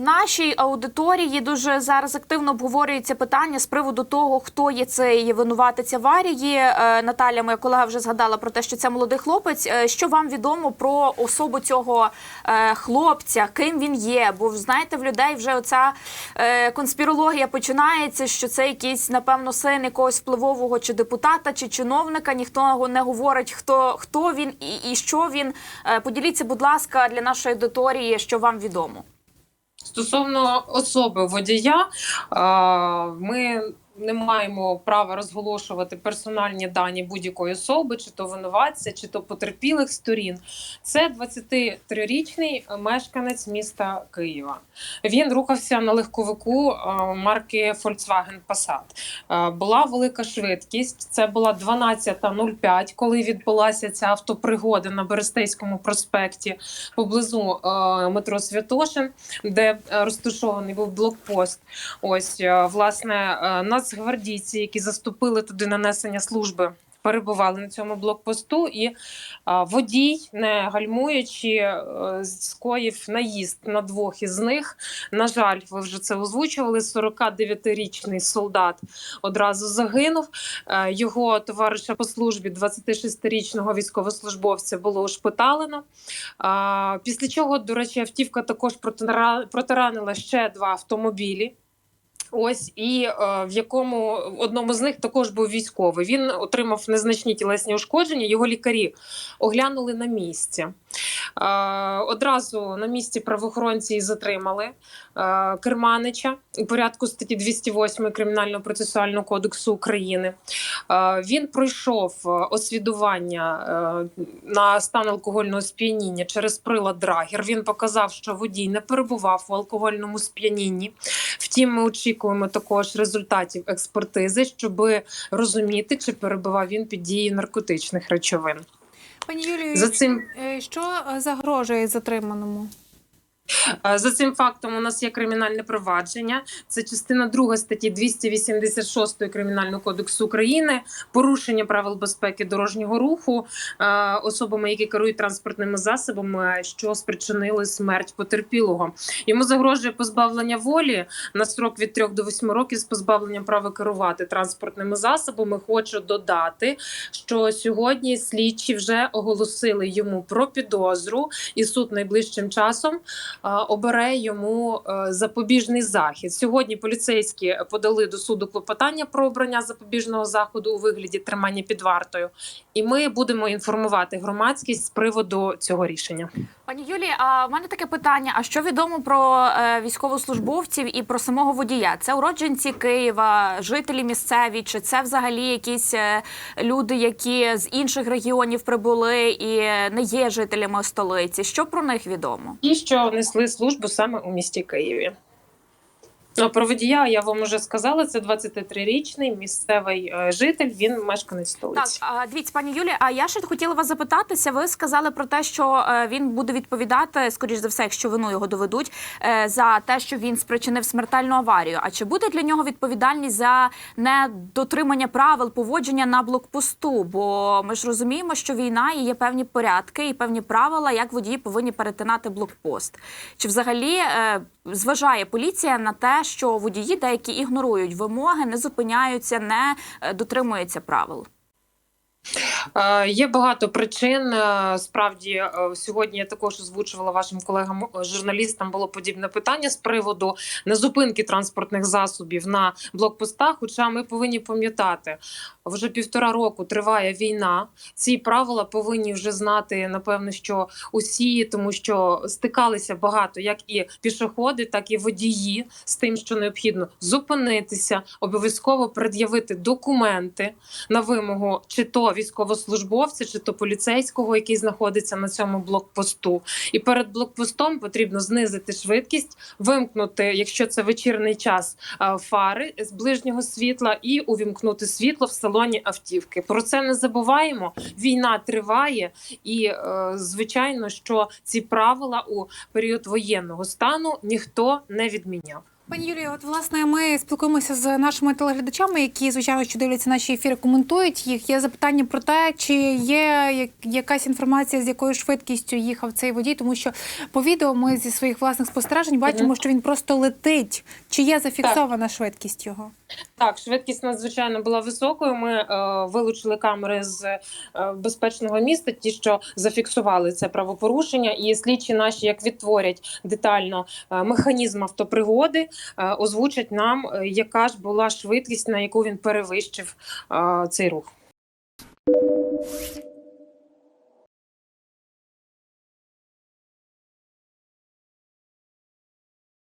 Нашій аудиторії дуже зараз активно обговорюється питання з приводу того, хто є цей винуватець аварії. Е, Наталя, моя колега, вже згадала про те, що це молодий хлопець. Е, Що вам відомо про особу цього е, хлопця? Ким він є? Бо знаєте, в людей вже оця конспірологія починається, що це якийсь, напевно, син якогось впливового чи депутата, чи чиновника. Ніхто не говорить, хто, хто він і, і що він. Поділіться, будь ласка, для нашої аудиторії, що вам відомо. Стосовно особи водія, ми не маємо права розголошувати персональні дані будь-якої особи, чи то винуватця, чи то потерпілих сторін. Це 23-річний мешканець міста Києва. Він рухався на легковику марки Volkswagen Passat. Була велика швидкість. Це була 12.05, коли відбулася ця автопригода на Берестейському проспекті поблизу е, метро Святошин, де е, розташований був блокпост. Ось е, власне е, нацгвардійці, які заступили туди на несення служби. Перебували на цьому блокпосту, і а, водій, не гальмуючи, е, скоїв наїзд на двох із них. На жаль, ви вже це озвучували. 49-річний солдат одразу загинув. Е, Його товариша по службі, 26-річного військовослужбовця, було ошпиталено. А, Після чого, до речі, автівка також протира- протаранила ще два автомобілі. Ось і е, в якому одному з них також був військовий. Він отримав незначні тілесні ушкодження. Його лікарі оглянули на місці. Е, одразу на місці правоохоронці і затримали е, Керманича у порядку статті 208 Кримінального процесуального кодексу України. Е, він пройшов освідування на стан алкогольного сп'яніння через прилад Драгер. Він показав, що водій не перебував у алкогольному сп'янінні. Втім, ми очікуємо також результатів експертизи, щоб розуміти, чи перебував він під дією наркотичних речовин. Пані Юлію, За цим е, що е, загрожує затриманому? Е, За цим фактом у нас є кримінальне провадження. Це частина 2 статті 286 Кримінального кодексу України, порушення правил безпеки дорожнього руху е, особами, які керують транспортними засобами, що спричинили смерть потерпілого. Йому загрожує позбавлення волі на строк від 3 до 8 років з позбавленням права керувати транспортними засобами. Хочу додати, що сьогодні слідчі вже оголосили йому про підозру, і суд найближчим часом обере йому е, запобіжний захід. Сьогодні поліцейські подали до суду клопотання про обрання запобіжного заходу у вигляді тримання під вартою, і ми будемо інформувати громадськість з приводу цього рішення. Пані Юлії, а в мене таке питання: а що відомо про е, військовослужбовців і про самого водія? Це уродженці Києва, жителі місцеві, чи це взагалі якісь е, люди, які з інших регіонів прибули і не є жителями столиці? Що про них відомо? Ті, що несли службу саме у місті Києві. Про водія я вам уже сказала. Це 23-річний місцевий е, житель. Він мешканець Так, столиці. а, дивіться, пані Юлі, а я ще хотіла вас запитатися. Ви сказали про те, що е, він буде відповідати, скоріш за все, якщо вину його доведуть, е, за те, що він спричинив смертельну аварію. А чи буде для нього відповідальність за недотримання правил поводження на блокпосту? Бо ми ж розуміємо, що війна і є певні порядки і певні правила, як водії повинні перетинати блокпост. Чи взагалі зважає поліція на те, що водії деякі ігнорують вимоги, не зупиняються, не е, дотримуються правил? Е, Є багато причин. Е, Справді е, сьогодні я також озвучувала вашим колегам журналістам. Було подібне питання з приводу незупинки транспортних засобів на блокпостах. Хоча ми повинні пам'ятати, вже півтора року триває війна. Ці правила повинні вже знати напевно, що усі, тому що стикалися багато, як і пішоходи, так і водії з тим, що необхідно зупинитися, обов'язково пред'явити документи на вимогу чи то військовослужбовця, чи то поліцейського, який знаходиться на цьому блокпосту. І перед блокпостом потрібно знизити швидкість, вимкнути, якщо це вечірній час, фари з ближнього світла і увімкнути світло в салоні автівки. Про це не забуваємо. Війна триває, і е, звичайно, що ці правила у період воєнного стану ніхто не відміняв. Пані Юлія, от власне ми спілкуємося з нашими телеглядачами, які звичайно що дивляться наші ефіри, коментують їх. Є запитання про те, чи є якась інформація, з якою швидкістю їхав цей водій, тому що по відео ми зі своїх власних спостережень бачимо, що він просто летить. Чи є зафіксована швидкість його? Так, швидкість надзвичайно була високою. Ми е, вилучили камери з е, безпечного міста, ті, що зафіксували це правопорушення, і слідчі наші як відтворять детально е, механізм автопригоди, е, озвучать нам, е, яка ж була швидкість, на яку він перевищив е, цей рух.